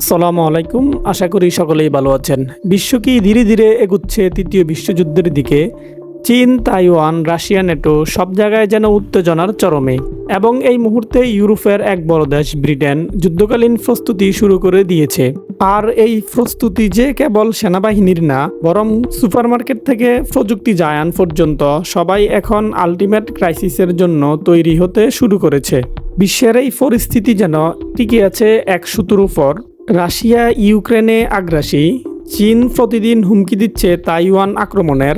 আসসালামু আলাইকুম। আশা করি সকলেই ভালো আছেন। বিশ্ব কি ধীরে ধীরে এগুচ্ছে তৃতীয় বিশ্বযুদ্ধের দিকে? চীন, তাইওয়ান, রাশিয়া, নেটো সব জায়গায় যেন উত্তেজনার চরমে। এবং এই মুহূর্তে ইউরোপের এক বড় দেশ, ব্রিটেন, যুদ্ধকালীন প্রস্তুতি শুরু করে দিয়েছে। আর এই প্রস্তুতি যে কেবল সেনাবাহিনীর না, বরং সুপারমার্কেট থেকে প্রযুক্তি জায়ান পর্যন্ত সবাই এখন আলটিমেট ক্রাইসিসের জন্য তৈরি হতে শুরু করেছে। বিশ্বের এই পরিস্থিতি যেন টিকে আছে এক সুতোর উপর। রাশিয়া ইউক্রেনে আগ্রাসী, চীন প্রতিদিন হুমকি দিচ্ছে তাইওয়ান আক্রমণের,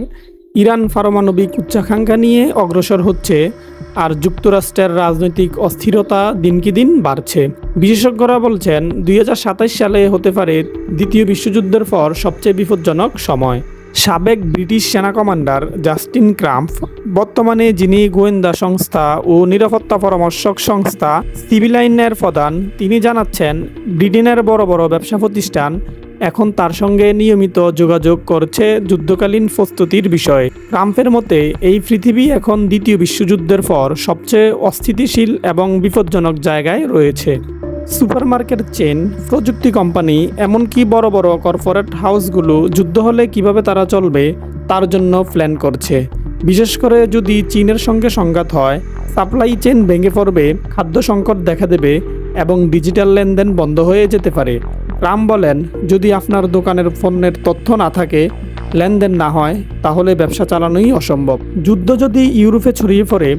ইরান পারমাণবিক উচ্চাকাঙ্ক্ষা নিয়ে অগ্রসর হচ্ছে, আর যুক্তরাষ্ট্রের রাজনৈতিক অস্থিরতা দিনকে দিন বাড়ছে। বিশেষজ্ঞরা বলছেন, দুই সালে হতে পারে দ্বিতীয় বিশ্বযুদ্ধের পর সবচেয়ে বিপজ্জনক সময়। সাবেক ব্রিটিশ সেনা কমান্ডার জাস্টিন ক্রাম্প বর্তমানে যিনি গোয়েন্দা সংস্থা ও নিরাপত্তা পরামর্শক সংস্থা সিভিলাইনের প্রধান, তিনি জানাচ্ছেন, ব্রিটেনের বড় বড় ব্যবসা প্রতিষ্ঠান এখন তার সঙ্গে নিয়মিত যোগাযোগ করছে যুদ্ধকালীন প্রস্তুতির বিষয়ে। ট্রাম্পের মতে, এই পৃথিবী এখন দ্বিতীয় বিশ্বযুদ্ধের পর সবচেয়ে অস্থিতিশীল এবং বিপজ্জনক জায়গায় রয়েছে। সুপারমার্কেট চেন প্রযুক্তি কোম্পানি, এমনকি বড় বড় কর্পোরেট হাউসগুলো যুদ্ধ হলে কীভাবে তারা চলবে, তার জন্য প্ল্যান করছে। বিশেষ করে যদি চীনের সঙ্গে সংঘাত হয়, সাপ্লাই চেন ভেঙে পড়বে, খাদ্য সংকট দেখা দেবে, এবং ডিজিটাল লেনদেন বন্ধ হয়ে যেতে পারে। রাম বলেন, যদি আপনার দোকানের পণ্যের তথ্য না থাকে, লেনদেন না হয়, তাহলে ব্যবসা চালানোই অসম্ভব। যুদ্ধ যদি ইউরোপে ছড়িয়ে পড়ে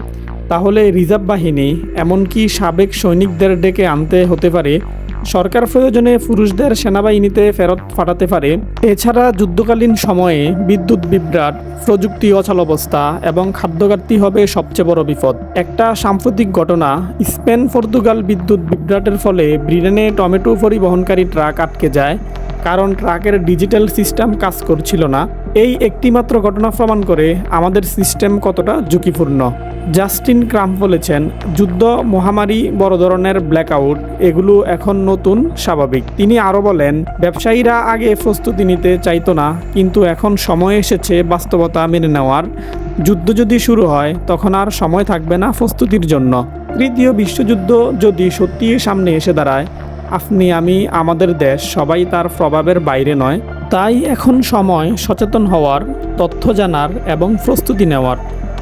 তাহলে রিজার্ভ বাহিনী, এমনকি সাবেক সৈনিকদের ডেকে আনতে হতে পারে, সরকার প্রয়োজনে পুরুষদের সেনাবাহিনীতে ফেরত পাঠাতে পারে। এছাড়া যুদ্ধকালীন সময়ে বিদ্যুৎ বিভ্রাট, প্রযুক্তি অচলাবস্থা এবং খাদ্য ঘাটতি হবে সবচেয়ে বড় বিপদ। একটা সাম্প্রতিক ঘটনা, স্পেন পর্তুগাল বিদ্যুৎ বিভ্রাটের ফলে ব্রিটেনে টমেটো পরিবহনকারী ট্রাক আটকে যায়, কারণ ট্রাকের ডিজিটাল সিস্টেম কাজ করছিল না। এই একটিমাত্র ঘটনা প্রমাণ করে আমাদের সিস্টেম কতটা ঝুঁকিপূর্ণ। জাস্টিন ক্রাম্প বলেছেন, যুদ্ধ মহামারী বড় ধরনের ব্ল্যাকআউট এগুলো এখন নতুন, স্বাভাবিক। তিনি আরও বলেন, ব্যবসায়ীরা আগে প্রস্তুতি নিতে চাইতো না, কিন্তু এখন সময় এসেছে বাস্তবতা মেনে নেওয়ার। যুদ্ধ যদি শুরু হয়, তখন আর সময় থাকবে না প্রস্তুতির জন্য। তৃতীয় বিশ্বযুদ্ধ যদি সত্যিই সামনে এসে দাঁড়ায়, আপনি, আমি, আমাদের দেশ সবাই তার প্রভাবের বাইরে নয়। তাই এখন সময় সচেতন হওয়ার, তথ্য জানার এবং প্রস্তুতি নেওয়ার।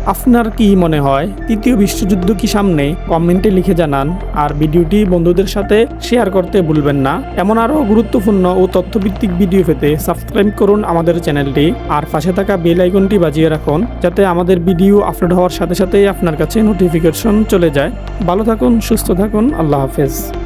আপনার কি মনে হয়? তৃতীয় বিশ্বযুদ্ধ কি সামনে? কমেন্টে লিখে জানান। আর ভিডিওটি বন্ধুদের সাথে শেয়ার করতে ভুলবেন না। এমন আরও গুরুত্বপূর্ণ ও তথ্যভিত্তিক ভিডিও পেতে সাবস্ক্রাইব করুন আমাদের চ্যানেলটি। আর পাশে থাকা বেল আইকনটি বাজিয়ে রাখুন, যাতে আমাদের ভিডিও আপলোড হওয়ার সাথে সাথেই আপনার কাছে নোটিফিকেশন চলে যায়। ভালো থাকুন, সুস্থ থাকুন, আল্লাহ হাফেজ।